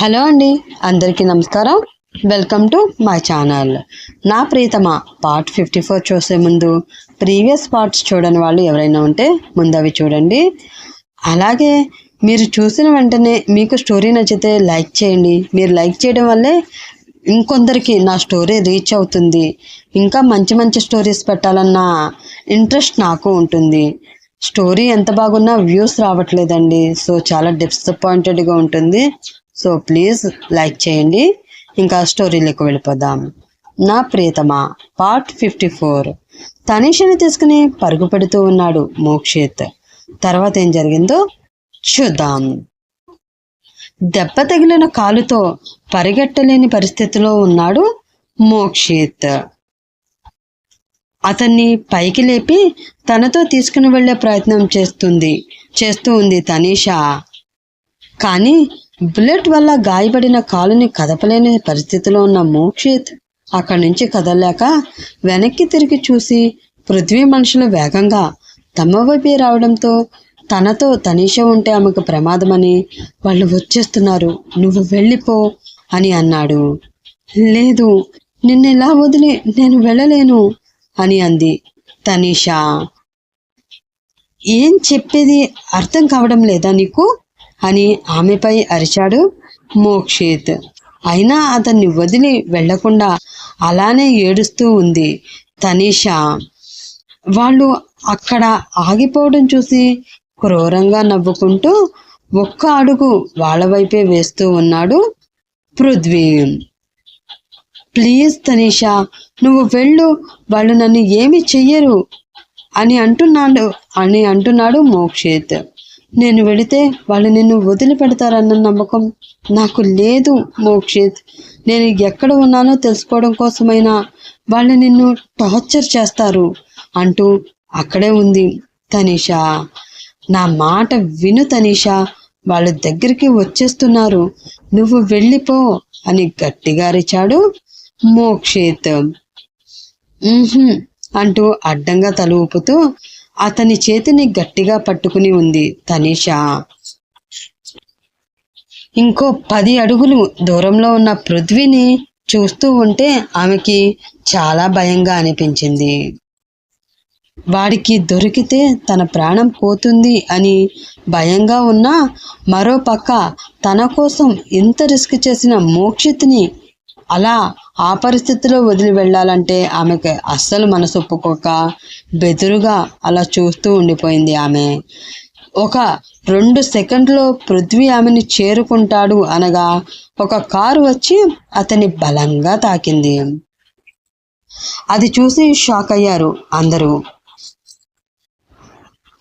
Hello అండి అందరికీ నమస్కారం. వెల్కమ్ టు మై ఛానల్ నా ప్రీతమ పార్ట్ ఫిఫ్టీ ఫోర్ చూసే ముందు ప్రీవియస్ పార్ట్స్ చూడని వాళ్ళు ఎవరైనా ఉంటే ముందు అవి చూడండి. అలాగే మీరు చూసిన వెంటనే మీకు స్టోరీ నచ్చితే లైక్ చేయండి. మీరు లైక్ చేయడం వల్లే ఇంకొందరికి నా స్టోరీ రీచ్ అవుతుంది. ఇంకా మంచి మంచి స్టోరీస్ పెట్టాలన్న ఇంట్రెస్ట్ నాకు ఉంటుంది. స్టోరీ ఎంత బాగున్నా వ్యూస్ రావట్లేదండి. సో చాలా డిసప్పాయింటెడ్గా ఉంటుంది. సో ప్లీజ్ లైక్ చేయండి. ఇంకా స్టోరీలోకి వెళ్ళిపోదాం. నా ప్రియతమ పార్ట్ ఫిఫ్టీ ఫోర్ తనీషని తీసుకుని పరుగు పెడుతూ ఉన్నాడు మోక్షిత్. తర్వాత ఏం జరిగిందో చూద్దాం. దెబ్బ తగిలిన కాలుతో పరిగెట్టలేని పరిస్థితిలో ఉన్నాడు మోక్షిత్. అతన్ని పైకి లేపి తనతో తీసుకుని వెళ్ళే ప్రయత్నం చేస్తుంది చేస్తూ ఉంది తనీష. కానీ బుల్లెట్ వల్ల గాయపడిన కాలుని కదపలేని పరిస్థితిలో ఉన్న మోక్షిత్ అక్కడి నుంచి కదలలేక వెనక్కి తిరిగి చూసి పృథ్వీ మనుషులు వేగంగా తమ వైపే రావడంతో తనతో తనీష ఉంటే ఆమెకు ప్రమాదమని వాళ్ళు వచ్చేస్తున్నారు. నువ్వు వెళ్ళిపో అని అన్నాడు. లేదు నిన్నెలా వదిలి నేను వెళ్ళలేను అని అంది తనీషా. ఏం చెప్పేది అర్థం కావడం లేదా నీకు? అని ఆమెపై అరిచాడు మోక్షిత్. అయినా అతన్ని వదిలి వెళ్ళకుండా అలానే ఏడుస్తూ ఉంది తనీషా. వాళ్ళు అక్కడ ఆగిపోవడం చూసి క్రూరంగా నవ్వుకుంటూ ఒక్క అడుగు వాళ్ళ వైపే వేస్తూ ఉన్నాడు పృథ్వీ. ప్లీజ్ తనీషా నువ్వు వెళ్ళు వాళ్ళు నన్ను ఏమి చెయ్యరు అని అంటున్నాడు అని అంటున్నాడు మోక్షిత్. నేను వెళితే వాళ్ళు నిన్ను వదిలిపెడతారన్న నమ్మకం నాకు లేదు మోక్షిత్. నేను ఎక్కడ ఉన్నానో తెలుసుకోవడం కోసమైనా వాళ్ళు నిన్ను టార్చర్ చేస్తారు అంటూ అక్కడే ఉంది తనీషా. నా మాట విను తనీషా. వాళ్ళ దగ్గరికి వచ్చేస్తున్నారు. నువ్వు వెళ్ళిపో అని గట్టిగా అరిచాడు మోక్షిత్. అంటూ అడ్డంగా తల ఊపుతూ అతని చేతిని గట్టిగా పట్టుకుని ఉంది తనీషా. ఇంకో పది అడుగులు దూరంలో ఉన్న పృథ్వీని చూస్తూ ఉంటే ఆమెకి చాలా భయంగా అనిపించింది. వాడికి దొరికితే తన ప్రాణం పోతుంది అని భయంగా ఉన్నా మరో పక్క తన కోసం ఇంత రిస్క్ చేసిన మోక్షిత్ని అలా ఆ పరిస్థితిలో వదిలి వెళ్ళాలంటే ఆమెకి అస్సలు మనసు ఒప్పుకోక బెదురుగా అలా చూస్తూ ఉండిపోయింది ఆమె. ఒక రెండు సెకండ్లో పృథ్వీ ఆమెని చేరుకుంటాడు అనగా ఒక కారు వచ్చి అతని బలంగా తాకింది. అది చూసి షాక్ అయ్యారు అందరూ.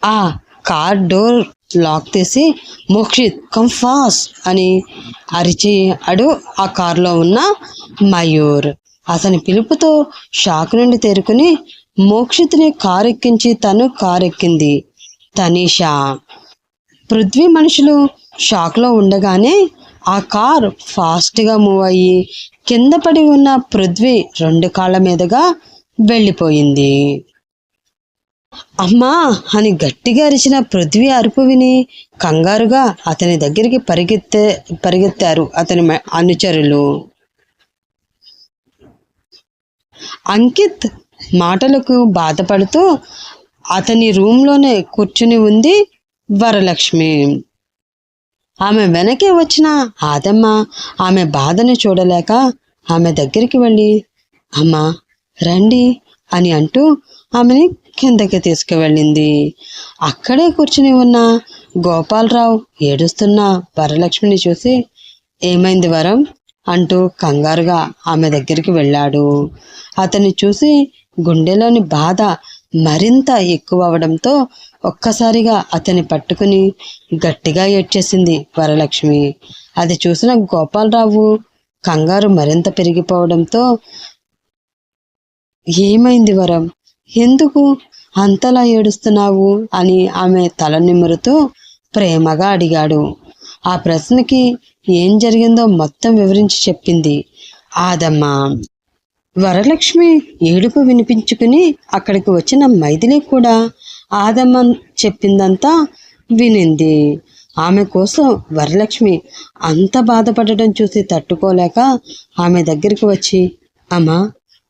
ఆ కార్ డోర్ లాక్ తీసి మోక్షిత్ కమ్ ఫాస్ట్ అని అరిచి అడు ఆ కారులో ఉన్న మయూర్. అతని పిలుపుతో షాక్ నుండి తేరుకుని మోక్షిత్ని కారు ఎక్కించి తను కారు ఎక్కింది తనీషా. పృథ్వీ మనుషులు షాక్లో ఉండగానే ఆ కార్ ఫాస్ట్గా మూవ్ అయ్యి కింద పడి ఉన్న పృథ్వీ రెండు కాళ్ళ మీదుగా వెళ్ళిపోయింది. అమ్మా అని గట్టిగా అరిచిన పృథ్వీ అరుపు విని కంగారుగా అతని దగ్గరికి పరిగెత్తే పరిగెత్తారు అతని అనుచరులు. అంకిత్ మాటలకు బాధపడుతూ అతని రూమ్లోనే కూర్చుని ఉంది వరలక్ష్మి. ఆమె వెనకే వచ్చిన ఆదమ్మ ఆమె బాధను చూడలేక ఆమె దగ్గరికి వెళ్ళి అమ్మా రండి అని అంటూ ఆమెని కిందకి తీసుకువెళ్ళింది. అక్కడే కూర్చుని ఉన్న గోపాలరావు ఏడుస్తున్న వరలక్ష్మిని చూసి ఏమైంది వరం? అంటూ కంగారుగా ఆమె దగ్గరికి వెళ్ళాడు. అతన్ని చూసి గుండెలోని బాధ మరింత ఎక్కువ అవడంతో ఒక్కసారిగా అతన్ని పట్టుకుని గట్టిగా ఏడ్చేసింది వరలక్ష్మి. అది చూసిన గోపాలరావు కంగారు మరింత పెరిగిపోవడంతో ఏమైంది వరం? ఎందుకు అంతలా ఏడుస్తున్నావు? అని ఆమె తల నిమురుతూ ప్రేమగా అడిగాడు. ఆ ప్రశ్నకి ఏం జరిగిందో మొత్తం వివరించి చెప్పింది ఆదమ్మ. వరలక్ష్మి ఏడుపు వినిపించుకుని అక్కడికి వచ్చిన మైథిలి కూడా ఆదమ్మ చెప్పిందంతా వినింది. ఆమె కోసం వరలక్ష్మి అంత బాధపడటం చూసి తట్టుకోలేక ఆమె దగ్గరికి వచ్చి అమ్మా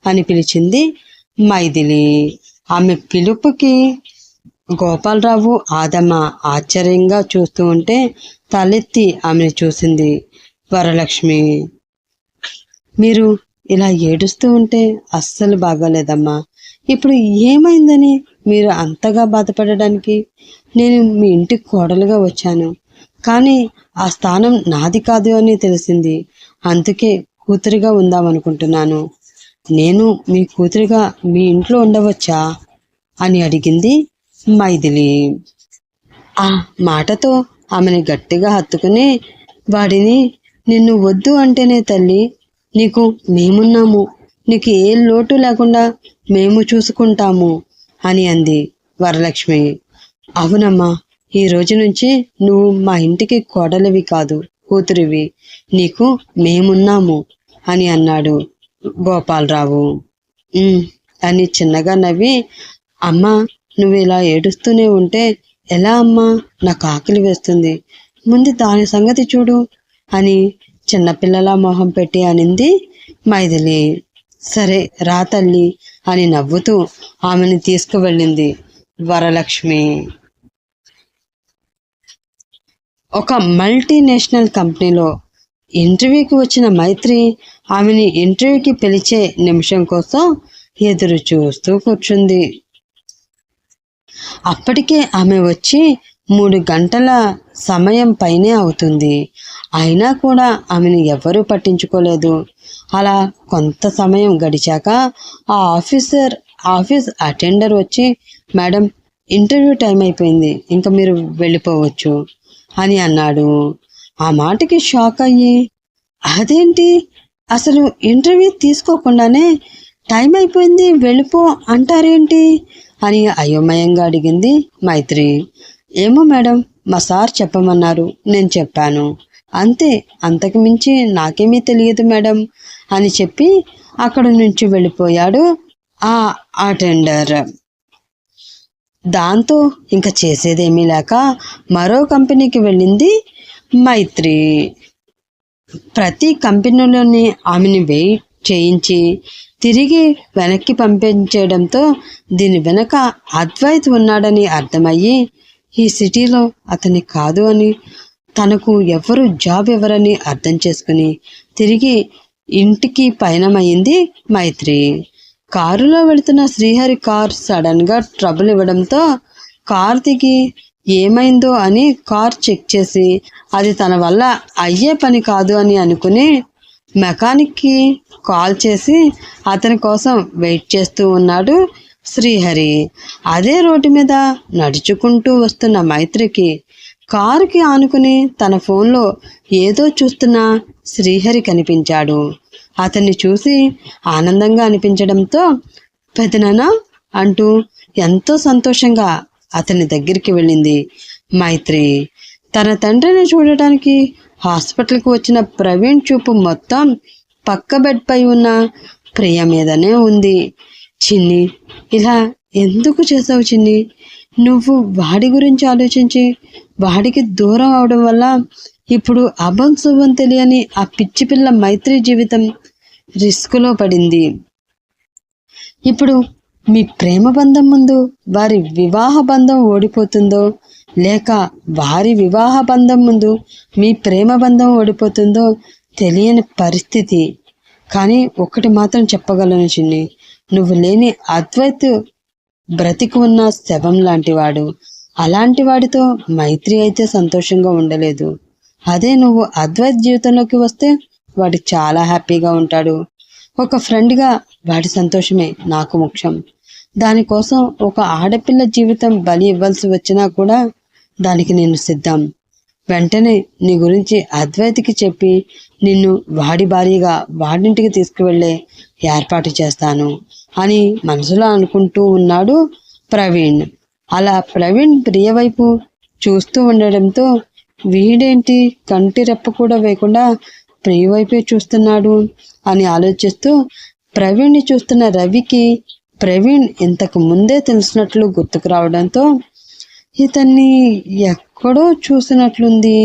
అని పిలిచింది మైథిలి. ఆమె పిలుపుకి గోపాలరావు ఆదమ్మ ఆశ్చర్యంగా చూస్తూ ఉంటే తలెత్తి ఆమెను చూసింది వరలక్ష్మి. మీరు ఇలా ఏడుస్తూ ఉంటే అస్సలు బాగాలేదమ్మా. ఇప్పుడు ఏమైందని మీరు అంతగా బాధపడడానికి? నేను మీ ఇంటికి కోడలుగా వచ్చాను. కానీ ఆ స్థానం నాది కాదు అని తెలిసింది. అందుకే కూతురిగా ఉందామనుకుంటున్నాను. నేను మీ కూతురిగా మీ ఇంట్లో ఉండవచ్చా? అని అడిగింది మైథిలి. ఆ మాటతో ఆమెని గట్టిగా హత్తుకుని వాడిని నిన్ను వద్దు అంటేనే తల్లి నీకు మేమున్నాము నీకు ఏ లోటు లేకుండా మేము చూసుకుంటాము అని అంది వరలక్ష్మి. అవునమ్మా ఈ రోజు నుంచి నువ్వు మా ఇంటికి కోడలివి కాదు కూతురివి నీకు మేమున్నాము అని అన్నాడు గోపాలరావు. అని చిన్నగా నవ్వి అమ్మ నువ్వు ఇలా ఏడుస్తూనే ఉంటే ఎలా అమ్మా? నాకు ఆకలి వేస్తుంది. ముందు దాని సంగతి చూడు అని చిన్నపిల్లల మొహం పెట్టి అనింది మైథిలి. సరే రా తల్లి అని నవ్వుతూ ఆమెను తీసుకువెళ్ళింది వరలక్ష్మి. ఒక మల్టీనేషనల్ కంపెనీలో ఇంటర్వ్యూకి వచ్చిన మైత్రి ఆమెని ఇంటర్వ్యూకి పిలిచే నిమిషం కోసం ఎదురు చూస్తూ కూర్చుంది. అప్పటికే ఆమె వచ్చి మూడు గంటల సమయం పైనే అవుతుంది. అయినా కూడా ఆమెను ఎవరూ పట్టించుకోలేదు. అలా కొంత సమయం గడిచాక ఆ ఆఫీసర్ ఆఫీస్ అటెండర్ వచ్చి మేడం ఇంటర్వ్యూ టైం అయిపోయింది. ఇంకా మీరు వెళ్ళిపోవచ్చు అని అన్నాడు. ఆ మాటకి షాక్ అయ్యి అదేంటి? అసలు ఇంటర్వ్యూ తీసుకోకుండానే టైం అయిపోయింది వెళ్ళిపో అంటారేంటి? అని అయోమయంగా అడిగింది మైత్రి. ఏమో మేడం మా సార్ చెప్పమన్నారు నేను చెప్పాను. అంతే అంతకు మించి నాకేమీ తెలియదు మేడం అని చెప్పి అక్కడ నుంచి వెళ్ళిపోయాడు ఆ అటెండర్. దాంతో ఇంకా చేసేదేమీ లేక మరో కంపెనీకి వెళ్ళింది మైత్రి. ప్రతి కంపెనీలోని ఆమెని వెయిట్ చేయించి తిరిగి వెనక్కి పంపించేయడంతో దీని వెనక అద్వైత్ ఉన్నాడని అర్థమయ్యి ఈ సిటీలో అతని కాదు అని తనకు ఎవరు జాబ్ ఎవరని అర్థం చేసుకుని తిరిగి ఇంటికి పయనమైంది మైత్రి. కారులో వెళుతున్న శ్రీహరి కార్ సడన్గా ట్రబుల్ ఇవ్వడంతో కార్ దిగి ఏమైందో అని కార్ చెక్ చేసి అది తన వల్ల అయ్యే పని కాదు అని అనుకుని మెకానిక్కి కాల్ చేసి అతని కోసం వెయిట్ చేస్తూ ఉన్నాడు శ్రీహరి. అదే రోడ్డు మీద నడుచుకుంటూ వస్తున్న మైత్రికి కారుకి ఆనుకుని తన ఫోన్లో ఏదో చూస్తున్న శ్రీహరి కనిపించాడు. అతన్ని చూసి ఆనందంగా అనిపించడంతో పెదనాన్న అంటూ ఎంతో సంతోషంగా అతని దగ్గరికి వెళ్ళింది. మైత్రి తన తండ్రిని చూడటానికి హాస్పిటల్కి వచ్చిన ప్రవీణ్ చూపు మొత్తం పక్క బెడ్పై ఉన్న ప్రియ మీదనే ఉంది. చిన్ని ఇలా ఎందుకు చేసావు చిన్ని? నువ్వు వాడి గురించి ఆలోచించి వాడికి దూరం అవడం వల్ల ఇప్పుడు అభం శుభం తెలియని ఆ పిచ్చి పిల్ల మైత్రి జీవితం రిస్క్లో పడింది. ఇప్పుడు మీ ప్రేమ బంధం ముందు వారి వివాహ బంధం ఓడిపోతుందో లేక వారి వివాహ బంధం ముందు మీ ప్రేమ బంధం ఓడిపోతుందో తెలియని పరిస్థితి. కానీ ఒకటి మాత్రం చెప్పగలను చిన్ని నువ్వు లేని అద్వైత్ బ్రతికి ఉన్న శవం లాంటివాడు అలాంటి వాడితో మైత్రి అయితే సంతోషంగా ఉండలేదు. అదే నువ్వు అద్వైత్ జీవితంలోకి వస్తే వాడు చాలా హ్యాపీగా ఉంటాడు. ఒక ఫ్రెండ్గా వాడి సంతోషమే నాకు ముఖ్యం. దానికోసం ఒక ఆడపిల్ల జీవితం బలి ఇవ్వాల్సి వచ్చినా కూడా దానికి నేను సిద్ధం. వెంటనే నీ గురించి అద్వైతికి చెప్పి నిన్ను వాడి భార్యగా వాడింటికి తీసుకువెళ్ళే ఏర్పాటు చేస్తాను అని మనసులో అనుకుంటూ ఉన్నాడు ప్రవీణ్. అలా ప్రవీణ్ ప్రియ వైపు చూస్తూ ఉండడంతో వీడేంటి కంటి రెప్ప కూడా వేయకుండా ప్రియ వైపే చూస్తున్నాడు అని ఆలోచిస్తూ ప్రవీణ్ని చూస్తున్న రవికి ప్రవీణ్ ఇంతకు ముందే తెలిసినట్లు గుర్తుకు రావడంతో ఇతన్ని ఎక్కడో చూసినట్లుంది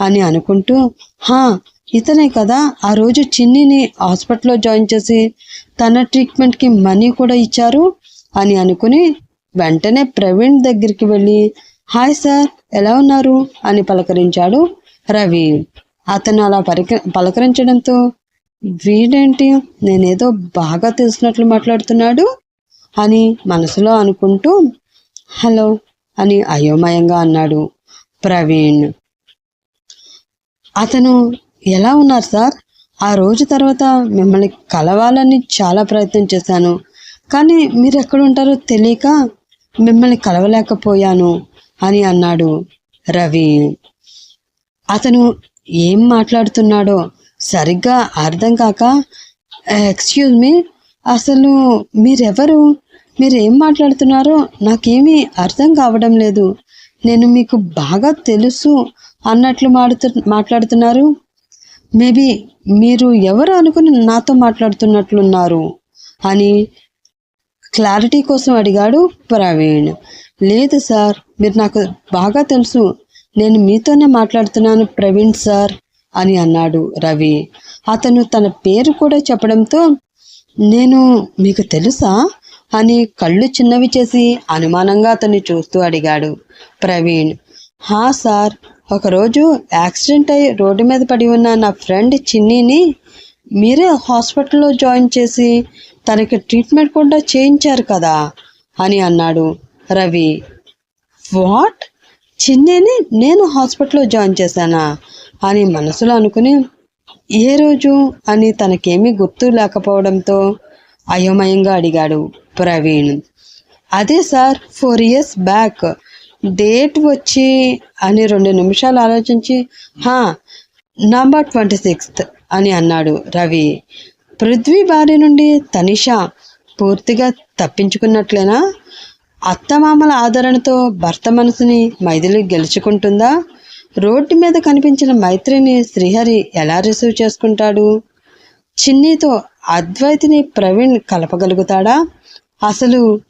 అని అనుకుంటూ హా ఇతనే కదా ఆ రోజు చిన్నిని హాస్పిటల్లో జాయిన్ చేసి తన ట్రీట్మెంట్కి మనీ కూడా ఇచ్చారు అని అనుకుని వెంటనే ప్రవీణ్ దగ్గరికి వెళ్ళి హాయ్ సార్ ఎలా ఉన్నారు? అని పలకరించాడు రవి. అతను అలా పరిక పలకరించడంతో వీడేంటి? నేనేదో బాగా తెలిసినట్లు మాట్లాడుతున్నాడు అని మనసులో అనుకుంటూ హలో అని అయోమయంగా అన్నాడు ప్రవీణ్. అతను ఎలా ఉన్నారు సార్? ఆ రోజు తర్వాత మిమ్మల్ని కలవాలని చాలా ప్రయత్నం చేశాను. కానీ మీరు ఎక్కడ ఉంటారో తెలియక మిమ్మల్ని కలవలేకపోయాను అని అన్నాడు రవి. అతను ఏం మాట్లాడుతున్నాడో సరిగ్గా అర్థం కాక ఎక్స్క్యూజ్ మీ అసలు మీరెవరు? మీరు ఏం మాట్లాడుతున్నారో నాకేమీ అర్థం కావడం లేదు. నేను మీకు బాగా తెలుసు అన్నట్లు మాడుతు మాట్లాడుతున్నారు. మేబీ మీరు ఎవరు అనుకుని నాతో మాట్లాడుతున్నట్లున్నారు? అని క్లారిటీ కోసం అడిగాడు ప్రవీణ్. లేదు సార్ మీరు నాకు బాగా తెలుసు నేను మీతోనే మాట్లాడుతున్నాను ప్రవీణ్ సార్ అని అన్నాడు రవి. అతను తన పేరు కూడా చెప్పడంతో నేను మీకు తెలుసా? అని కళ్ళు చిన్నవి చేసి అనుమానంగా అతన్ని చూస్తూ అడిగాడు ప్రవీణ్. హా సార్ ఒకరోజు యాక్సిడెంట్ అయి రోడ్డు మీద పడి ఉన్న నా ఫ్రెండ్ చిన్నీని మీరే హాస్పిటల్లో జాయిన్ చేసి తనకి ట్రీట్మెంట్ కూడా చేయించారు కదా? అని అన్నాడు రవి. వాట్? చిన్నేనే నేను హాస్పిటల్లో జాయిన్ చేశానా అని మనసులో అనుకుని ఏ రోజు అని తనకేమీ గుర్తు లేకపోవడంతో అయోమయంగా అడిగాడు ప్రవీణ్. అదే sir four years back. Date వచ్చి అని రెండు నిమిషాలు ఆలోచించి హా నంబర్ ట్వంటీ సిక్స్త్ అని అన్నాడు రవి. పృథ్వీ భార్య నుండి తనిషా పూర్తిగా తప్పించుకున్నట్లేనా? అత్తమామల ఆదరణతో భర్త మనసుని మైథిలి గెలుచుకుంటుందా? రోడ్డు మీద కనిపించిన మైత్రిని శ్రీహరి ఎలా రిసీవ్ చేసుకుంటాడు? చిన్నీతో అద్వైతిని ప్రవీణ్ కలపగలుగుతాడా? అసలు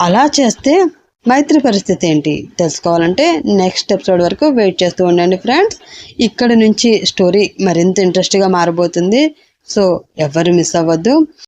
అలా చేస్తే మైత్రి పరిస్థితి ఏంటి? తెలుసుకోవాలంటే నెక్స్ట్ ఎపిసోడ్ వరకు వెయిట్ చేస్తూ ఉండండి ఫ్రెండ్స్. ఇక్కడ నుంచి స్టోరీ మరింత ఇంట్రెస్ట్గా మారబోతుంది. సో ఎవరు మిస్ అవ్వద్దు.